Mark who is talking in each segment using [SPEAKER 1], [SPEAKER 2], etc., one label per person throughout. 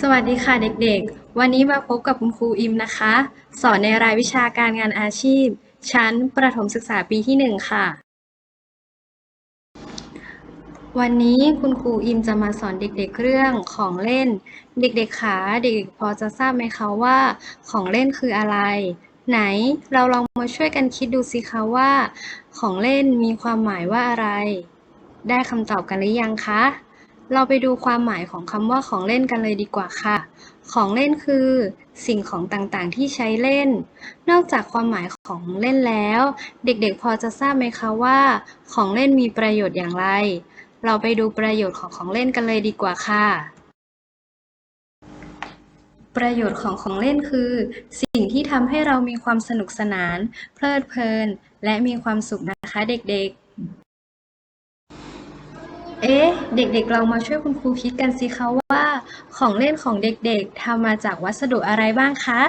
[SPEAKER 1] สวัสดีค่ะเด็กๆ วันนี้มาพบกับคุณครูอิมนะคะ สอนในรายวิชาการงานอาชีพ ชั้นประถมศึกษาปีที่หนึ่งค่ะ วันนี้คุณครูอิมจะมาสอนเด็กๆเรื่องของเล่น เด็กๆคะเด็กๆพอจะทราบไหมคะว่าของเล่นคืออะไร ไหนเราลองมาช่วยกันคิดดูสิคะว่า ของเล่นมีความหมายว่าอะไร ได้คำตอบกันหรือยังคะ เราไปดูความหมายของคำว่าของเล่นกันเลยดีกว่าค่ะ ของเล่นคือ สิ่งของต่างๆที่ใช้เล่น นอกจากความหมายของเล่นแล้ว เด็กๆพอจะทราบไหมคะว่า ของเล่นมีประโยชน์อย่างไร เราไปดูประโยชน์ของของเล่นกันเลยดีกว่าค่ะ ประโยชน์ของของเล่นคือ สิ่งที่ทำให้เรามีความสนุกสนาน เพลิดเพลิน และมีความสุขนะคะเด็กๆ เอ๊ะ เด็กๆ เรามาช่วยคุณครูคิดกันสิคะว่า ของเล่นของเด็กๆทำมาจากวัสดุอะไรบ้างคะ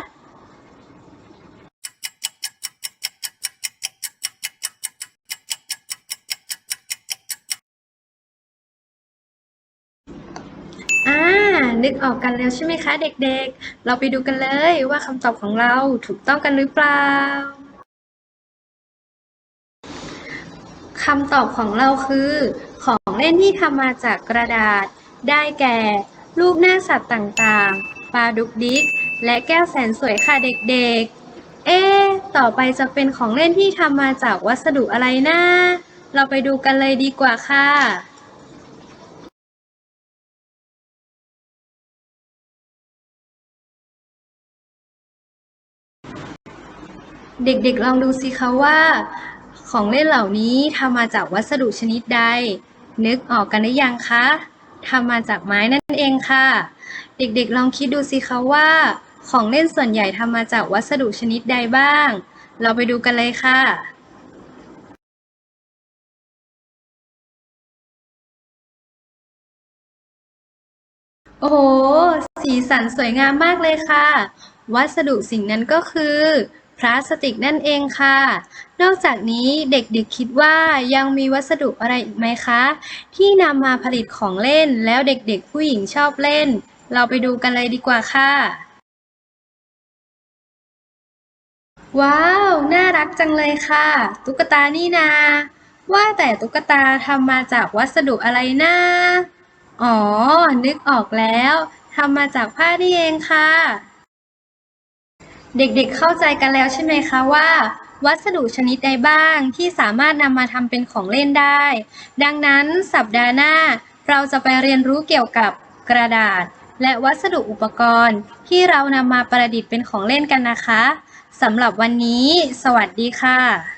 [SPEAKER 1] อ่า นึกออกกันแล้วใช่ไหมคะ เด็กๆ เราไปดูกันเลยว่าคำตอบของเราถูกต้องกันหรือเปล่าคำตอบของเราคือของ เล่นที่ทำมาจากกระดาษ ได้แก่ รูปหน้าสัตว์ต่างๆ ปลาดุกดิก และแก้วแสนสวยค่ะเด็กๆ เอ๊ต่อไปจะเป็นของเล่นที่ทำมาจากวัสดุอะไรนะเราไปดูกันเลยดีกว่าค่ะเด็กๆ ลองดูสิคะว่า ของเล่นเหล่านี้ทำมาจากวัสดุชนิดใด นึกออกกันหรือยังคะทำมาจากไม้นั่นเองค่ะ เด็กๆลองคิดดูสิคะว่า ของเล่นส่วนใหญ่ทำมาจากวัสดุชนิดใดบ้าง เราไปดูกันเลยค่ะโอ้โห สีสันสวยงามมากเลยค่ะ วัสดุสิ่งนั้นก็คือ พลาสติกนั่นเองค่ะ นอกจากนี้เด็กๆคิดว่ายังมีวัสดุอะไรอีกไหมคะ ที่นำมาผลิตของเล่นแล้วเด็กๆผู้หญิงชอบเล่น เราไปดูกันเลยดีกว่าค่ะ ว้าว น่ารักจังเลยค่ะ ตุ๊กตานี่นา ว่าแต่ตุ๊กตาทำมาจากวัสดุอะไรนะ อ๋อ นึกออกแล้วทำมาจากผ้านี่เองค่ะ เด็กๆเข้าใจกันแล้วใช่ไหมคะว่า วัสดุชนิดใดบ้างที่สามารถนำมาทำเป็นของเล่นได้ ดังนั้นสัปดาห์หน้าเราจะไปเรียนรู้เกี่ยวกับกระดาษ และวัสดุอุปกรณ์ ที่เรานำมาประดิษฐ์เป็นของเล่นกันนะคะสำหรับวันนี้ สวัสดีค่ะ